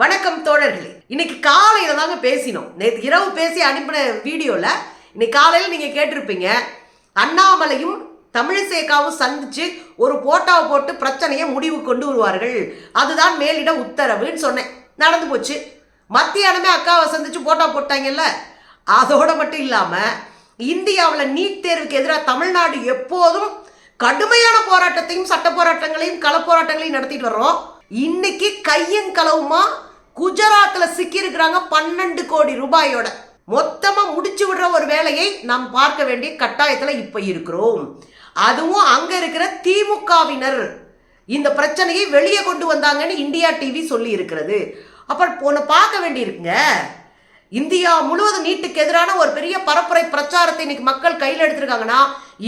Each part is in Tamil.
வணக்கம் தோழர்களே. இன்னைக்கு காலையில தாங்க பேசினோம். நேற்று இரவு பேசி அனுப்பின வீடியோவில் இன்னைக்கு காலையில் நீங்கள் கேட்டிருப்பீங்க அண்ணாமலையும் தமிழிசேகாவும் சந்திச்சு ஒரு போட்டோவை போட்டு பிரச்சனையை முடிவு கொண்டு வருவார்கள். அதுதான் மேலிட உத்தரவுன்னு சொன்னேன். நடந்து போச்சு. மத்தியானமே அக்காவை சந்திச்சு போட்டோ போட்டாங்கல்ல? அதோட மட்டும் இல்லாமல் இந்தியாவில் நீட் தேர்வுக்கு எதிராக தமிழ்நாடு எப்போதும் கடுமையான போராட்டத்தையும் சட்ட போராட்டங்களையும் கள போராட்டங்களையும் நடத்திட்டு வர்றோம். இன்னைக்கு கையும் களவுமா? குஜராத்தில் சிக்கி இருக்கிறாங்க பன்னெண்டு கோடி ரூபாயோட. மொத்தமா முடிச்சு விடுற ஒரு வேலையை நாம் பார்க்க வேண்டிய கட்டாயத்தில் இப்ப இருக்கிறோம். அதுவும் அங்க இருக்கிற திமுகவினர் இந்த பிரச்சனையை வெளியே கொண்டு வந்தாங்கன்னு இந்தியா டிவி சொல்லி இருக்கிறது. அப்புறம் போன பார்க்க வேண்டியிருக்குங்க. இந்தியா முழுவதும் நீட்டுக்கு எதிரான ஒரு பெரிய பரப்புரை பிரச்சாரத்தை இன்னைக்கு மக்கள் கையில் எடுத்திருக்காங்கன்னா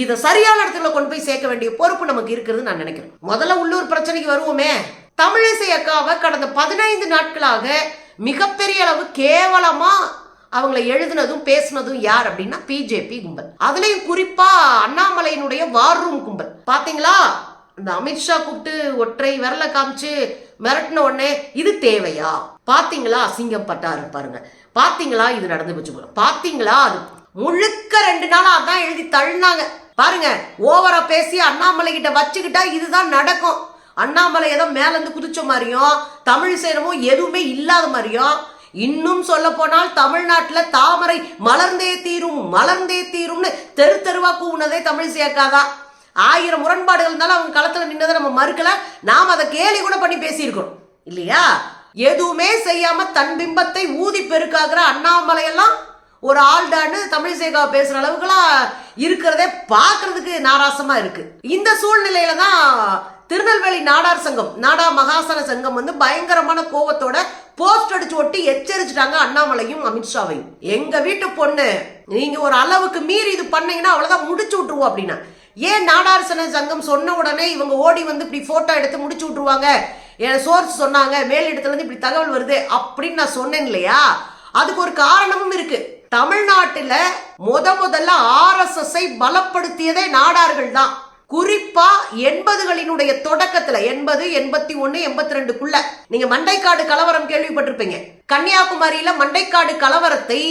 இதை சரியான இடத்துல கொண்டு போய் சேர்க்க வேண்டிய பொறுப்பு நமக்கு இருக்கிறது நான் நினைக்கிறேன். முதல்ல உள்ளூர் பிரச்சனைக்கு வருவோமே. தமிழிசை அக்காவை கடந்த பதினைந்து நாட்களாக மிகப்பெரிய அளவு கேவலமா அவங்கள எழுதுனதும் பேசுனதும் யார் அப்படின்னா பிஜேபி கும்பல். அதுலயும் குறிப்பா அண்ணாமலையினுடைய வார் ரூம் கும்பல். பாத்தீங்களா? இந்த அமித்ஷா கூப்பிட்டு ஒற்றை விரல காமிச்சு மிரட்டின உடனே இது தேவையா? பாத்தீங்களா? அசிங்கம் பட்டாரு பாருங்க. பாத்தீங்களா? இது நடந்து போச்சு பாத்தீங்களா? அது முழுக்க ரெண்டு நாளா அதான் எழுதி தள்ளினாங்க. பாருங்க ஓவரா பேசி அண்ணாமலை கிட்ட வச்சுக்கிட்டா இதுதான் நடக்கும். அண்ணாமலை ஏதோ மேலேருந்து குதிச்ச மாதிரியும் தமிழ் சேரமும் எதுவுமே இல்லாத மாதிரியும் இன்னும் சொல்ல போனால் தமிழ்நாட்டில் தாமரை மலர்ந்தே தீரும் மலர்ந்தே தீரும்னு தெரு தெருவா கூவுனதே தமிழ் சேர்க்காதான் ஆயிரம் முரண்பாடுகள் இருந்தாலும் அவங்க களத்தில் நின்னதை நம்ம மறுக்கல. நாம் அதை கேலி கூட பண்ணி பேசியிருக்கிறோம். இல்லையா? எதுவுமே செய்யாம தன் பிம்பத்தை ஊதி பெருக்காகிற அண்ணாமலையெல்லாம் ஒரு ஆள்டான்னு தமிழிசேகா பேசுகிற அளவுக்குலாம் இருக்கிறதே பார்க்கறதுக்கு நாராசமாக இருக்குது இந்த சூழ்நிலையில தான் திருநெல்வேலி நாடார் சங்கம் நாடா மகாசன சங்கம் வந்து பயங்கரமான கோவத்தோட போஸ்ட் அடிச்சு ஒட்டி எச்சரிச்சிட்டாங்க அண்ணாமலையும் அமித்ஷாவையும். எங்க வீட்டு பொண்ணு நீங்க ஒரு அளவுக்கு மீறி இது பண்ணீங்கன்னா அவ்வளவுதான் முடிச்சு விட்டுருவோம் அப்படின்னா. ஏன் நாடாரசன சங்கம் சொன்ன உடனே இவங்க ஓடி வந்து இப்படி போட்டோ எடுத்து முடிச்சு விட்டுருவாங்க? என் சோர்ஸ் சொன்னாங்க மேலிடத்துல இருந்து இப்படி தகவல் வருது அப்படின்னு நான் சொன்னேன் இல்லையா? அதுக்கு ஒரு காரணமும் இருக்கு. தமிழ்நாட்டுல முத முதல்ல ஆர்எஸ்எஸ்ஐ பலப்படுத்தியதே நாடார்கள் தான். குறிப்பா எண்பதுகளினுடைய தொடக்கத்துல எண்பது எண்பத்தி ஒன்னு எண்பத்தி ரெண்டுக்குள்ள. நீங்க மண்டைக்காடு கலவரம் கேள்விப்பட்டிருப்பீங்க. கன்னியாகுமரியில மண்டைக்காடு கலவரத்தை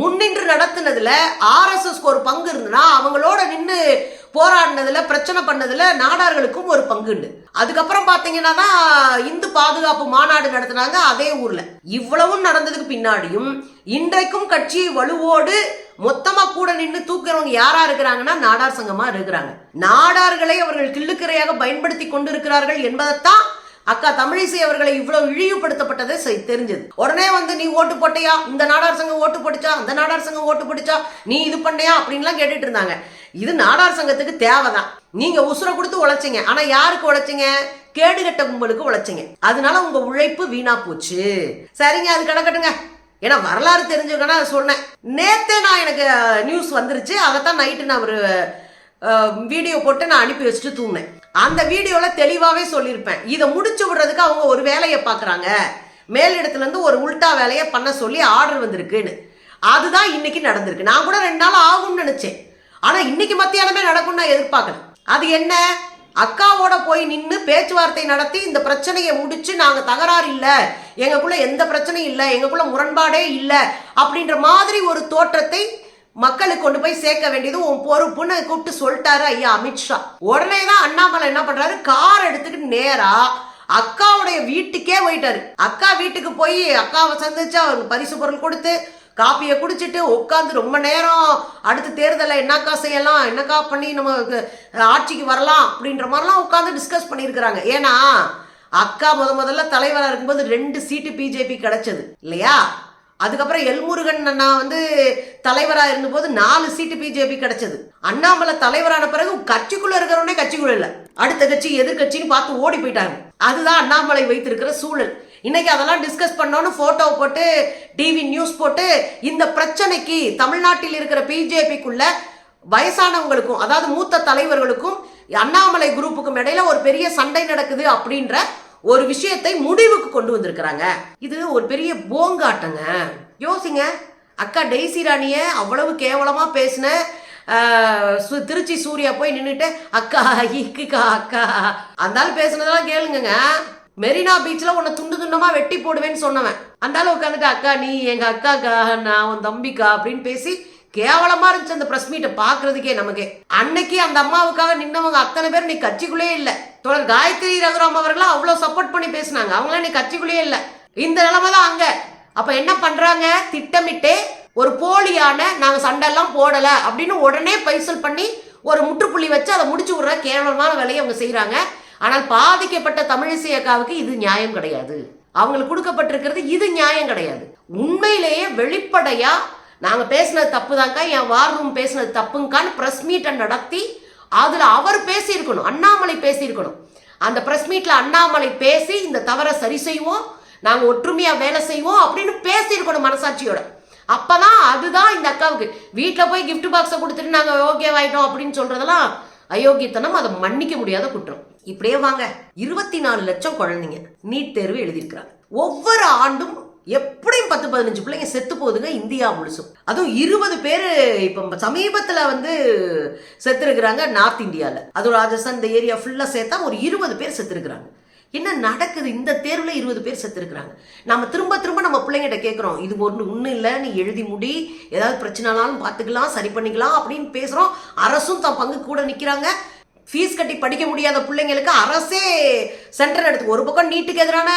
முன்னின்று நடத்துனதுல ஆர்எஸ்எஸ்க்கு ஒரு பங்கு இருந்ததுன்னா அவங்களோட நின்று போராடினதுல பிரச்சனை பண்ணதுல நாடார்களுக்கும் ஒரு பங்குண்டு. அதுக்கப்புறம் பாத்தீங்கன்னா தான் இந்து பாதுகாப்பு மாநாடு நடத்தினாங்க அதே ஊர்ல. இவ்வளவும் நடந்ததுக்கு பின்னாடியும் இன்றைக்கும் கட்சி வலுவோடு மொத்தமா கூட நின்று தூக்குறவங்க யாரா இருக்கிறாங்கன்னா நாடார் சங்கமா இருக்கிறாங்க. நாடார்களை அவர்கள் கிள்ளுக்கிறையாக பயன்படுத்தி கொண்டிருக்கிறார்கள் என்பதைத்தான் அக்கா தமிழிசை அவர்களை இவ்வளவு இழிவுபடுத்தப்பட்டதை செய்- தெரிஞ்சது. உடனே வந்து நீ ஓட்டு போட்டியா? இந்த நாடார் சங்கம் ஓட்டு போட்டுச்சா? அந்த நாடார் சங்கம் ஓட்டு போட்டுச்சா? நீ இது பண்ணியா? அப்படின்லாம் கேட்டுட்டு இருந்தாங்க. இது நாடார் சங்கத்துக்கு தேவைதான். நீங்க உசுரை கொடுத்து உழைச்சிங்க. ஆனா யாருக்கு உழைச்சிங்க? கேடுகட்ட கும்பலுக்கு உழைச்சிங்க. அதனால உங்க உழைப்பு வீணா போச்சு. சரிங்க அது கிடக்கட்டுங்க ஏன்னா வரலாறு தெரிஞ்சுக்கன்னா சொன்னேன். நேத்தே நான் எனக்கு நியூஸ் வந்துருச்சு. அதைத்தான் நைட்டு நான் ஒரு வீடியோ போட்டு நான் அனுப்பி வச்சுட்டு தூங்கினேன். அந்த வீடியோவில் தெளிவாகவே சொல்லியிருப்பேன் இதை முடிச்சு விடுறதுக்கு அவங்க ஒரு வேலையை பார்க்குறாங்க. மேலிடத்துலேருந்து ஒரு உல்டா வேலையை பண்ண சொல்லி ஆர்டர் வந்திருக்குன்னு. அதுதான் இன்னைக்கு நடந்திருக்கு. நான் கூட ரெண்டு நாள் ஆகும்னு நினச்சேன். ஆனால் இன்னைக்கு மத்தியானமே நடக்கும்னு நான் எதிர்பார்க்கல. அது என்ன? அக்காவோட போய் நின்று பேச்சுவார்த்தை நடத்தி இந்த பிரச்சனையை முடிச்சு நாங்கள் தகராறு இல்லை. எங்களுக்குள்ள எந்த பிரச்சனையும் இல்லை. எங்களுக்குள்ள முரண்பாடே இல்லை. அப்படின்ற மாதிரி ஒரு தோற்றத்தை மக்களுக்கு கொண்டு போய் சேர்க்க வேண்டியது உன் பொறுப்புன்னு கூப்பிட்டு சொல்லிட்டாரு ஐயா அமித்ஷா உடனே தான் அண்ணாமலை என்ன பண்றாரு? கார் எடுத்துக்கிட்டு நேரா அக்காவுடைய வீட்டுக்கே போயிட்டாரு. அக்கா வீட்டுக்கு போய் அக்காவை சந்திச்சு அவருக்கு பரிசு பொருள் கொடுத்து காப்பியை குடிச்சிட்டு உட்காந்து ரொம்ப நேரம் அடுத்த தேர்தலில் என்னக்கா செய்யலாம் என்னக்கா பண்ணி நம்ம ஆட்சிக்கு வரலாம் அப்படின்ற மாதிரிலாம் உட்காந்து டிஸ்கஸ் பண்ணியிருக்கிறாங்க. ஏன்னா அக்கா முத முதல்ல தலைவராக இருக்கும்போது ரெண்டு சீட்டு பிஜேபி கிடைச்சது. இல்லையா? அதுக்கப்புறம் எல்முருகன் அண்ணா வந்து தலைவராக இருந்தபோது நாலு சீட்டு பிஜேபி கிடைச்சது. அண்ணாமலை தலைவரான பிறகு கட்சிக்குள்ள இருக்கிறவனே கட்சிக்குள்ள இல்லை. அடுத்த கட்சி எதிர்கட்சின்னு பார்த்து ஓடி போயிட்டாங்க. அதுதான் அண்ணாமலை வைத்திருக்கிற சூழல். இன்னைக்கு அதெல்லாம் டிஸ்கஸ் பண்ணோன்னு போட்டோ போட்டு டிவி நியூஸ் போட்டு இந்த பிரச்சனைக்கு தமிழ்நாட்டில் இருக்கிற பிஜேபிக்குள்ள வயசானவங்களுக்கும் அதாவது மூத்த தலைவர்களுக்கும் அண்ணாமலை குரூப்புக்கும் இடையில ஒரு பெரிய சண்டை நடக்குது அப்படின்ற ஒரு விஷயத்தை முடிவுக்கு கொண்டு வந்திருக்கிறாங்க. இது ஒரு பெரிய போங்காட்டங்க. யோசிங்க. அக்கா டெய்சி ராணிய அவ்வளவு கேவலமா பேசின சு- திருச்சி சூர்யா போய் நின்றுட்டு அக்கா இக்குக்கா அக்கா. அந்த பேசுனதெல்லாம் கேளுங்க மெரினா பீச்ல உன்னை துண்டு துண்டமா வெட்டி போடுவேன்னு சொன்னவன். அந்த உட்காந்துட்டு அக்கா நீ எங்க அக்காக்கா நான் உன் தம்பிக்கா? அப்படின்னு பேசி கேவலமா இருந்துச்சு அந்த பிரஸ் மீட்டை பாக்குறதுக்கே நமக்கு. அன்னைக்கு அந்த அம்மாவுக்காக நின்னவங்க அத்தனை பேர் நீ கட்சிக்குள்ளே இல்லை. தொடர் காயத்ரி ரகுராம் அவர்களாம் அவ்வளோ சப்போர்ட் பண்ணி பேசினாங்க. அவங்களாம் நீ கட்சிக்குள்ளேயே இல்லை. இந்த நிலைமை தான் அங்கே. அப்போ என்ன பண்ணுறாங்க திட்டமிட்டு ஒரு போலியான நாங்கள் சண்டை எல்லாம் அப்படின்னு உடனே பைசல் பண்ணி ஒரு முற்றுப்புள்ளி வச்சு அதை முடிச்சு விடுற கேவலமான வேலையை அவங்க செய்கிறாங்க ஆனால் பாதிக்கப்பட்ட தமிழிசை அக்காவுக்கு இது நியாயம் கிடையாது. அவங்களுக்கு கொடுக்கப்பட்டிருக்கிறது இது நியாயம் கிடையாது. உண்மையிலேயே வெளிப்படையாக நாங்கள் பேசினது தப்பு தான்க்கா என் வார் ரூம் பேசினது தப்புங்கான்னு ப்ரெஸ் மீட்டை நடத்தி அதுல அவர் பேசியிருக்கணும் அண்ணாமலை பேசியிருக்கணும். அந்த பிரஸ் மீட்ல அண்ணாமலை பேசி இந்த தவறை சரி செய்வோம் நாங்கள் ஒற்றுமையா வேலை செய்வோம் அப்படின்னு பேசியிருக்கணும் மனசாட்சியோட. அப்பதான் அதுதான் இந்த அக்காவுக்கு வீட்டில் போய் கிஃப்ட் பாக்ஸை கொடுத்துட்டு நாங்கள் ஓகேவாயிட்டோம் அப்படின்னு சொல்றதெல்லாம் அயோக்கியத்தனம் அதை மன்னிக்க முடியாத குற்றம். இப்படியே வாங்க இருபத்தி நாலு லட்சம் குழந்தைங்க நீட் தேர்வு எழுதியிருக்கிறாங்க. ஒவ்வொரு ஆண்டும் எப்படியும் பத்து பதினஞ்சு பிள்ளைங்க செத்து போகுதுங்க இந்தியா முழுசும். அதுவும் இருபது பேர் இப்போ சமீபத்தில் வந்து செத்துருக்குறாங்க நார்த் இந்தியாவில் அதுவும் ராஜஸ்தான் இந்த ஏரியா ஃபுல்லாக சேர்த்தா ஒரு இருபது பேர் செத்துருக்குறாங்க. என்ன நடக்குது? இந்த தேர்வில் இருபது பேர் செத்துருக்குறாங்க. நம்ம திரும்ப திரும்ப நம்ம பிள்ளைங்கிட்ட கேட்குறோம் இது ஒன்று ஒன்றும் இல்லை நீ எழுதி முடி. ஏதாவது பிரச்சனைனாலும் பார்த்துக்கலாம் சரி பண்ணிக்கலாம் அப்படின்னு பேசுகிறோம் அரசும் தன் பங்கு கூட நிற்கிறாங்க ஃபீஸ் கட்டி படிக்க முடியாத பிள்ளைங்களுக்கு அரசே சென்டர் எடுத்து ஒரு பக்கம் நீட்டுக்கு எதிரான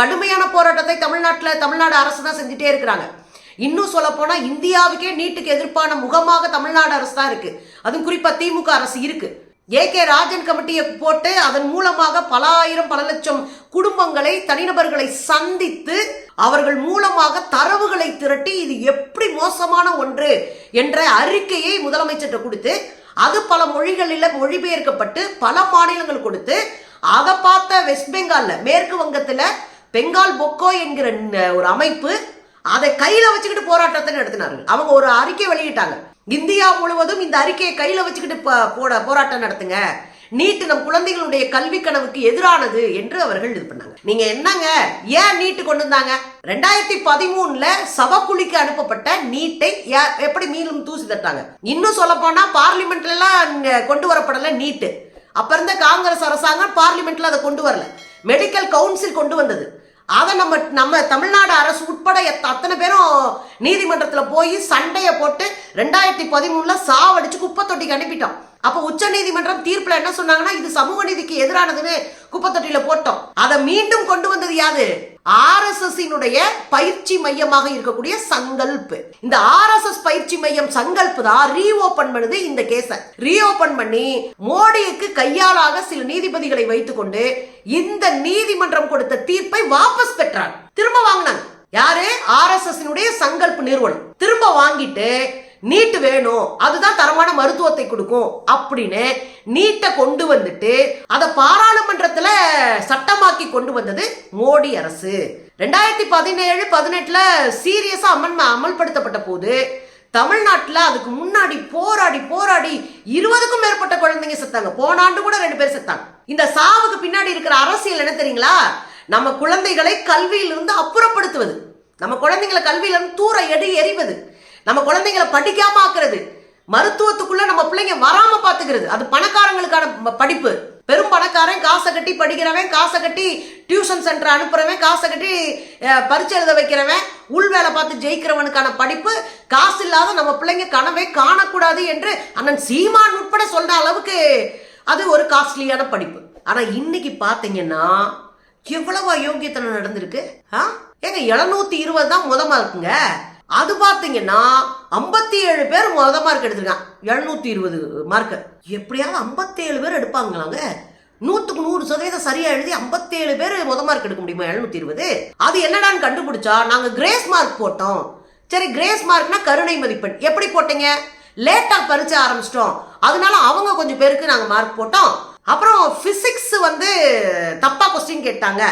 கடுமையான போராட்டத்தை தமிழ்நாட்டில் தமிழ்நாடு அரசு தான் செஞ்சுட்டே இருக்கிறாங்க. இன்னும் சொல்லப்போனால் இந்தியாவுக்கே நீட்டுக்கு எதிர்ப்பான முகமாக தமிழ்நாடு அரசு தான் இருக்கு. அதுவும் குறிப்பாக திமுக அரசு இருக்கு. ஏ கே ராஜன் கமிட்டியை போட்டு அதன் மூலமாக பல ஆயிரம் பல லட்சம் குடும்பங்களை தனிநபர்களை சந்தித்து அவர்கள் மூலமாக தரவுகளை திரட்டி இது எப்படி மோசமான ஒன்று என்ற அறிக்கையை முதலமைச்சர்கிட்ட கொடுத்து அது பல மொழிகளில் மொழிபெயர்க்கப்பட்டு பல மாநிலங்கள் கொடுத்து அதை பார்த்த வெஸ்ட் பெங்கால்ல மேற்கு வங்கத்தில் பெங்கால் பொக்கோ என்கிற ஒரு அமைப்பு அதை கையில் வச்சுக்கிட்டு போராட்டத்தை நடத்தினார்கள். அவங்க ஒரு அறிக்கை வெளியிட்டாங்க. இந்தியா முழுவதும் இந்த அறிக்கையை கையில் வச்சுக்கிட்டு போட போராட்டம் நடத்துங்க. நீட்டு நம் குழந்தைகளுடைய கல்வி கனவுக்கு எதிரானது என்று அவர்கள் இது பண்ணாங்க. நீங்க என்னங்க? ஏன் நீட்டு கொண்டு வந்தாங்க? ரெண்டாயிரத்தி பதிமூணுல சவக்குழிக்கு அனுப்பப்பட்ட நீட்டை எப்படி மீண்டும் தூசி தட்டாங்க? இன்னும் சொல்ல போனா பார்லிமெண்ட்ல எல்லாம் கொண்டு வரப்படல நீட்டு. அப்ப இருந்த காங்கிரஸ் அரசாங்கம் பார்லிமெண்ட்ல அதை கொண்டு வரல. மெடிக்கல் கவுன்சில் கொண்டு வந்தது. அதை நம்ம நம்ம தமிழ்நாடு அரசு உட்பட எத்த- அத்தனை பேரும் நீதிமன்றத்தில் போய் சண்டையை போட்டு ரெண்டாயிரத்தி பதிமூணுல சாவடிச்சு குப்பை தொட்டிக்கு அனுப்பிட்டோம். அப்போ உச்ச நீதிமன்றம் தீர்ப்பில் என்ன சொன்னாங்கன்னா இது சமூக நீதிக்கு எதிரானதுன்னு குப்பை தொட்டியில போட்டோம். அதை மீண்டும் கொண்டு வந்தது யாது ஆர்எஸ்எஸ்ஸினுடைய பயிற்சி மையமாக இருக்கக்கூடிய சங்கல்ப் இந்த ஆர்எஸ்எஸ் பயிற்சி மையம் சங்கல்ப் தான் ரீஓபன் பண்ணுது இந்த கேஸை. ரீஓபன் பண்ணி மோடிக்கு கையாளாக சில நீதிபதிகளை வைத்துக்கொண்டு இந்த நீதிமன்றம் கொடுத்த தீர்ப்பை வாபஸ் பெற்றார் திரும்ப வாங்கினாங்க. யாரு? ஆர்எஸ்எஸ் சங்கல்ப் நிறுவனம். திரும்ப வாங்கிட்டு நீட்டு வேணும். அதுதான் தரமான மருத்துவத்தை கொடுக்கும். அப்படின்னு நீட்டை கொண்டு வந்துட்டு அதை பாராளுமன்றத்துல சட்டமாக்கி கொண்டு வந்தது மோடி அரசு. ரெண்டாயிரத்தி பதினேழு பதினெட்டுல சீரியஸா அமல் அமல்படுத்தப்பட்ட போது தமிழ்நாட்டில் அதுக்கு முன்னாடி போராடி போராடி இருபதுக்கும் மேற்பட்ட குழந்தைங்க செத்தாங்க. போன ஆண்டு கூட ரெண்டு பேர் செத்தாங்க. இந்த சாவுக்கு பின்னாடி இருக்கிற அரசியல் என்ன தெரியுங்களா? நம்ம குழந்தைகளை கல்வியிலிருந்து அப்புறப்படுத்துவது. நம்ம குழந்தைங்களை கல்வியிலிருந்து தூர எடு எறிவது. நம்ம குழந்தைங்களை படிக்காம ஆக்குறது. மருத்துவத்துக்குள்ள நம்ம பிள்ளைங்க வராம பாத்துக்கிறது. அது பணக்காரங்களுக்கான படிப்பு. பெரும் பணக்காரன் காசை கட்டி படிக்கிறவன் காசை கட்டி டியூஷன் சென்டர் அனுப்புறவன் காசை கட்டி பரிச்சை எழுத வைக்கிறவன் உள் வேலை பார்த்து ஜெயிக்கிறவனுக்கான படிப்பு காசு இல்லாத நம்ம பிள்ளைங்க கனவே காணக்கூடாது என்று அண்ணன் சீமான் உட்பட சொல்ற அளவுக்கு அது ஒரு காஸ்ட்லியான படிப்பு. ஆனா இன்னைக்கு பாத்தீங்கன்னா எவ்வளவு அயோக்கியத்தனம் நடந்திருக்கு? ஆ? ஏங்க எழுநூத்தி இருபது தான் முதமா இருக்குங்க அது பார்த்தீங்கன்னா ஐம்பத்தி ஏழு பேர் முத மார்க் எடுத்திருக்கான். எழுநூத்தி இருபது மார்க்கு எப்படியாவது ஐம்பத்தி ஏழு பேர் எடுப்பாங்களாங்க? நூற்றுக்கு நூறு சதவீதம் சரியாக எழுதி 57 பேர் முத மார்க் எடுக்க முடியுமா? எழுநூத்தி இருபது. அது என்னடான்னு கண்டுபிடிச்சா நாங்கள் கிரேஸ் மார்க் போட்டோம். சரி கிரேஸ் மார்க்னா கருணை மதிப்பெண். எப்படி போட்டீங்க? லேட்டாக பறிச்சு ஆரம்பிச்சிட்டோம். அதனால அவங்க கொஞ்சம் பேருக்கு நாங்கள் மார்க் போட்டோம். அப்புறம் ஃபிசிக்ஸ் வந்து தப்பாக கொஸ்டின் கேட்டாங்க.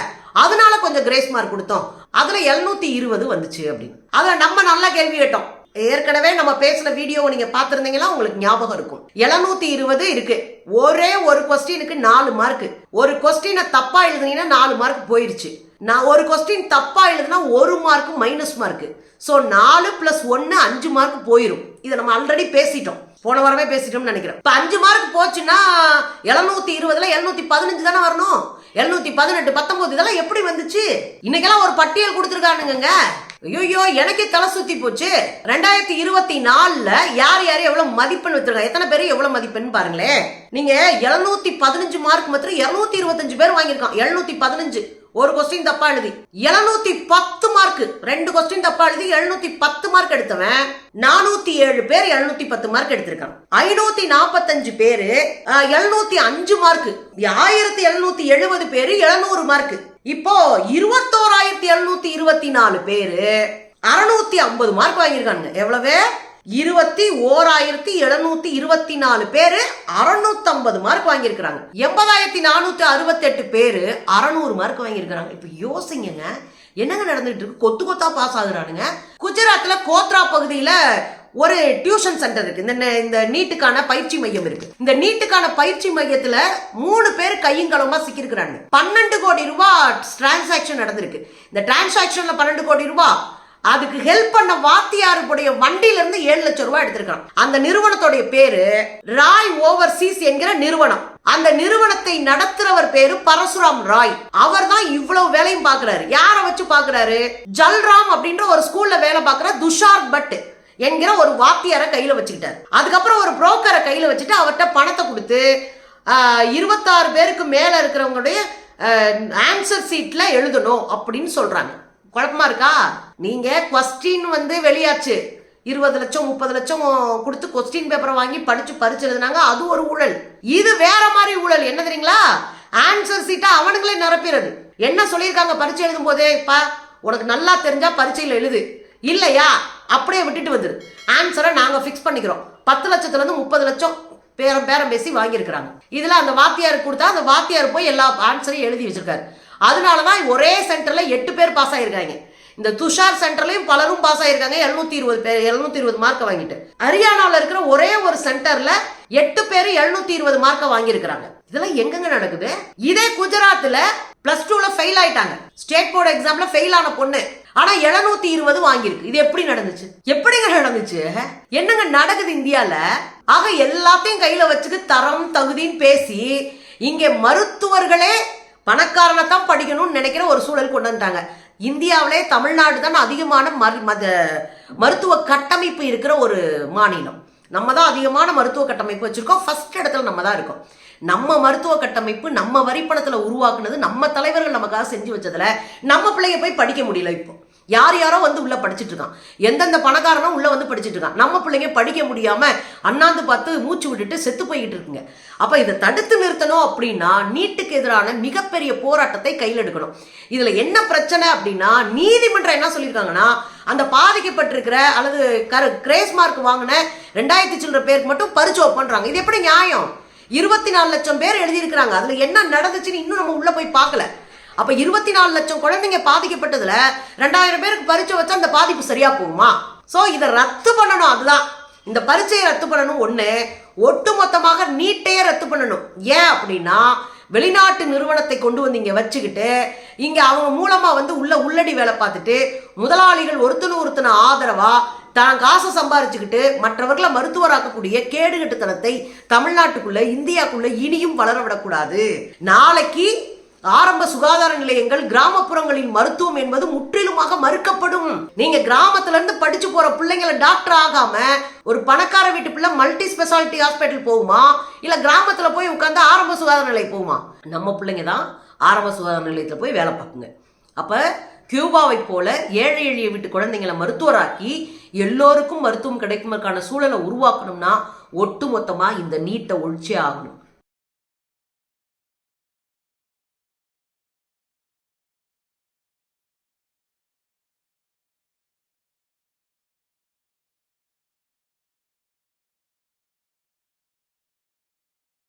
அதனால கொஞ்சம் கிரேஸ் மார்க் கொடுத்தோம். அதுல எழுநூத்தி இருபது வந்துச்சு அப்படின்னு. அதுல நம்ம நல்லா கேள்வி கேட்டோம். ஏற்கனவே நம்ம பேசின வீடியோவை நீங்க பார்த்துருந்தீங்கன்னா உங்களுக்கு ஞாபகம் இருக்கும். எழுநூத்தி இருபது இருக்கு. ஒரே ஒரு கொஸ்டினுக்கு நாலு மார்க் ஒரு கொஸ்டினை தப்பா எழுதுனீங்கன்னா நாலு மார்க் போயிருச்சு. நான் ஒரு கொஸ்டின் தப்பா எழுதுனா ஒரு மார்க் மைனஸ் மார்க் ஸோ நாலு பிளஸ் ஒன்னு அஞ்சு மார்க் போயிடும் இதை நம்ம ஆல்ரெடி பேசிட்டோம். போன வாரமே பேசிட்டோம்னு நினைக்கிறேன். இப்போ அஞ்சு மார்க் போச்சுன்னா எழுநூத்தி இருபதுல எழுநூத்தி பதினஞ்சு தானே வரணும்? எழுநூத்தி பதினெட்டு பத்தொன்பது இதெல்லாம் எப்படி வந்துச்சு? இன்னைக்கெல்லாம் ஒரு பட்டியல் கொடுத்துருக்கானுங்க ஐயோ எனக்கே தலை சுத்தி போச்சு. ரெண்டாயிரத்தி இருபத்தி நாலுல யார் யார் எவ்வளவு மதிப்பெண் வச்சிருக்காங்க? எத்தனை பேர் எவ்வளவு மதிப்பெண் பாருங்களேன். நீங்க எழுநூத்தி பதினஞ்சு மார்க் மாத்திரம் இருநூத்தி இருபத்தஞ்சு பேர் வாங்கியிருக்கான். எழுநூத்தி பதினஞ்சு. ஒரு கொஸ்டின் தப்பா எழுதி. எழுநூத்தி பத்து மார்க் ரெண்டு கொஸ்டின் தப்பா எழுதி எழுநூத்தி பத்து மார்க் எடுத்தவன் நானூத்தி ஏழு பேர் எழுநூத்தி பத்து மார்க் எடுத்திருக்கான். ஐநூத்தி நாற்பத்தஞ்சு பேரு எழுநூத்தி அஞ்சு மார்க் ஆயிரத்தி எழுநூத்தி எழுபது பேரு எழுநூறு மார்க் இப்போ இருபத்தோராயிரத்தி எழுநூத்தி இருபத்தி நாலு பேரு அறுநூத்தி ஐம்பது மார்க் வாங்கியிருக்காங்க எவ்வளவு? இருபத்தி ஓராயிரத்தி எழுநூத்தி இருபத்தி நாலு பேரு அறுநூத்தம்பது மார்க் வாங்கியிருக்கிறாங்க. எண்பதாயிரத்தி நானூத்தி அறுபத்தி எட்டு பேரு அறநூறு மார்க் வாங்கியிருக்கிறாங்க. இப்ப யோசிங்கங்க. என்னங்க நடந்துட்டு இருக்கு? கொத்து கொத்தா பாஸ் ஆகுறானுங்க. குஜராத்ல கோத்ரா பகுதியில ஒரு டியூஷன் சென்டர் இருக்கு. இந்த இந்த நீட்டுக்கான பயிற்சி மையம் இருக்கு. இந்த நீட்டுக்கான பயிற்சி மையத்துல மூணு பேர் கையங்களமா சிக்கியிருக்கிறாங்க பன்னெண்டு கோடி ரூபாய் டிரான்சாக்ஷன் நடந்திருக்கு. இந்த டிரான்சாக்ஷன்ல பன்னெண்டு கோடி ரூபாய் அதுக்கு ஹெல்ப் பண்ண வாத்தியாருடைய வண்டியில இருந்து ஏழு லட்சம் ரூபாய் எடுத்திருக்கான் அந்த நிறுவனத்துடைய பேரு ராய் ஓவர்சீஸ் என்கிற நிறுவனம். அந்த நிறுவனத்தை நடத்துறவர் பேரு பரசுராம் ராய். அவர் தான் இவ்வளவு வேலையும் பாக்குறாரு யார வச்சு பாக்குறாரு ஜல்ராம் அப்படின்ற ஒரு ஸ்கூல்ல வேலை பார்க்குற துஷார் பட் என்கிற ஒரு வாத்தியாரை கையில வச்சுக்கிட்டாரு. அதுக்கப்புறம் ஒரு புரோக்கரை கையில வச்சுட்டு அவர்கிட்ட பணத்தை கொடுத்து இருபத்தாறு பேருக்கு மேல இருக்கிறவங்களுடைய ஆன்சர் சீட்ல எழுதணும் அப்படின்னு சொல்றாங்க. குழப்பமா இருக்கா? நீங்க கொஸ்டின் வந்து வெளியாச்சு. இருபது லட்சம் முப்பது லட்சம் கொடுத்து கொஸ்டின் பேப்பரை வாங்கி படிச்சு பரிச்சு எழுதுனாங்க அது ஒரு ஊழல். இது வேற மாதிரி ஊழல். என்ன தெரியுங்களா? ஆன்சர் சீட்டா அவனுங்களே நிரப்பிடுறது என்ன சொல்லியிருக்காங்க பரிச்சை எழுதும் போதே? பா உனக்கு நல்லா தெரிஞ்சா பரீட்சையில் எழுது. இல்லையா? அப்படியே விட்டுட்டு வந்துரு. ஆன்சரை நாங்க ஃபிக்ஸ் பண்ணிக்கிறோம். பத்து லட்சத்துல இருந்து முப்பது லட்சம் பேரம் பேரம் பேசி வாங்கியிருக்கிறாங்க. இதுல அந்த வாத்தியாருக்கு கொடுத்தா அந்த வாத்தியார் போய் எல்லா ஆன்சரையும் எழுதி வச்சிருக்காரு. அதனால தான் ஒரே சென்டரில் எட்டு பேர் பாஸ் ஆகிருக்காங்க இந்த துஷார் சென்டர்லையும் பலரும் பாஸ் ஆயிருக்காங்க. எழுநூத்தி இருபது பேர் எழுநூத்தி இருபது மார்க்கை வாங்கிட்டு. ஹரியானாவில் இருக்கிற ஒரே ஒரு சென்டர்ல எட்டு பேர் எழுநூத்தி இருபது மார்க்கை வாங்கியிருக்கிறாங்க. இதெல்லாம் எங்கெங்க நடக்குது? இதே குஜராத்ல பிளஸ் டூல ஃபெயில் ஆயிட்டாங்க. ஸ்டேட் போர்டு எக்ஸாம்ல ஃபெயில் ஆன பொண்ணு. ஆனா எழுநூத்தி இருபது வாங்கியிருக்கு. இது எப்படி நடந்துச்சு? எப்படிங்க நடந்துச்சு? என்னங்க நடக்குது இந்தியால? ஆக எல்லாத்தையும் கையில வச்சுட்டு தரம் தகுதின்னு பேசி இங்கே மருத்துவர்களே பணக்காரனை தான் படிக்கணும்னு நினைக்கிற ஒரு சூழல் கொண்டு வந்துட்டாங்க. இந்தியாவிலே தமிழ்நாடு தான் அதிகமான மரு மத மருத்துவ கட்டமைப்பு இருக்கிற ஒரு மாநிலம். நம்ம தான் அதிகமான மருத்துவ கட்டமைப்பு வச்சுருக்கோம். ஃபர்ஸ்ட் இடத்துல நம்ம தான் இருக்கோம். நம்ம மருத்துவ கட்டமைப்பு நம்ம வரிப்பணத்தில் உருவாக்குனது நம்ம தலைவர்கள் நமக்காக செஞ்சு வச்சதில் நம்ம பிள்ளைங்க போய் படிக்க முடியல இப்போ. யார் யாரோ வந்து உள்ள படிச்சுட்டு இருக்கான். எந்தெந்த பணக்காரனும் உள்ள வந்து படிச்சுட்டு இருக்கான். நம்ம பிள்ளைங்க படிக்க முடியாம அண்ணாந்து பார்த்து மூச்சு விட்டுட்டு செத்து போய்கிட்டு இருக்குங்க. அப்ப இதை தடுத்து நிறுத்தணும் அப்படின்னா நீட்டுக்கு எதிரான மிகப்பெரிய போராட்டத்தை கையில் எடுக்கணும். இதுல என்ன பிரச்சனை அப்படின்னா நீதிமன்றம் என்ன சொல்லியிருக்காங்கன்னா அந்த பாதிக்கப்பட்டிருக்கிற அல்லது கரு கிரேஸ் மார்க் வாங்கின ரெண்டாயிரத்தி சில்லற பேருக்கு மட்டும் பரிச்சு பண்றாங்க. இது எப்படி நியாயம்? இருபத்தி நாலு லட்சம் பேர் எழுதியிருக்கிறாங்க. அதுல என்ன நடந்துச்சுன்னு இன்னும் நம்ம உள்ள போய் பார்க்கல. அப்ப இருபத்தி நாலு லட்சம் குழந்தைங்க பாதிக்கப்பட்டதுல ரெண்டாயிரம் பேருக்கு பரிச்சை வச்சா அந்த பாதிப்பு சரியா போகுமா? சோ இதை ரத்து பண்ணணும் அதுதான். இந்த பரீட்சையை ரத்து பண்ணணும் ஒண்ணு ஒட்டுமொத்தமாக நீட்டையே ரத்து பண்ணணும். ஏன் அப்படின்னா வெளிநாட்டு நிறுவனத்தை கொண்டு வந்து இங்கே வச்சுக்கிட்டு இங்கே அவங்க மூலமாக வந்து உள்ள உள்ளடி வேலை பார்த்துட்டு முதலாளிகள் ஒருத்தனு ஒருத்தன ஆதரவாக தான் காசை சம்பாரிச்சுக்கிட்டு மற்றவர்களை மருத்துவராக்கக்கூடிய கேடுகட்டுத்தனத்தை தமிழ்நாட்டுக்குள்ள இந்தியாக்குள்ள இனியும் வளர விடக்கூடாது. நாளைக்கு ஆரம்ப சுகாதார நிலையங்கள் கிராமப்புறங்களின் மருத்துவம் என்பது முற்றிலுமாக மறுக்கப்படும். நீங்க கிராமத்துல இருந்து படிச்சு போற பிள்ளைங்களை டாக்டர் ஆகாம ஒரு பணக்கார வீட்டு பிள்ளை மல்டி ஸ்பெஷாலிட்டி ஹாஸ்பிட்டல் போகுமா? இல்ல கிராமத்துல போய் உட்காந்து ஆரம்ப சுகாதார நிலையம் போகுமா? நம்ம பிள்ளைங்க தான் ஆரம்ப சுகாதார நிலையத்துல போய் வேலை பார்க்குங்க. அப்ப கியூபாவை போல ஏழை எளிய வீட்டு குழந்தைங்களை மருத்துவராக்கி எல்லோருக்கும் மருத்துவம் கிடைக்குமற்கான சூழலை உருவாக்கணும்னா ஒட்டுமொத்தமா இந்த நீட்டை ஒழிச்சே ஆகணும்.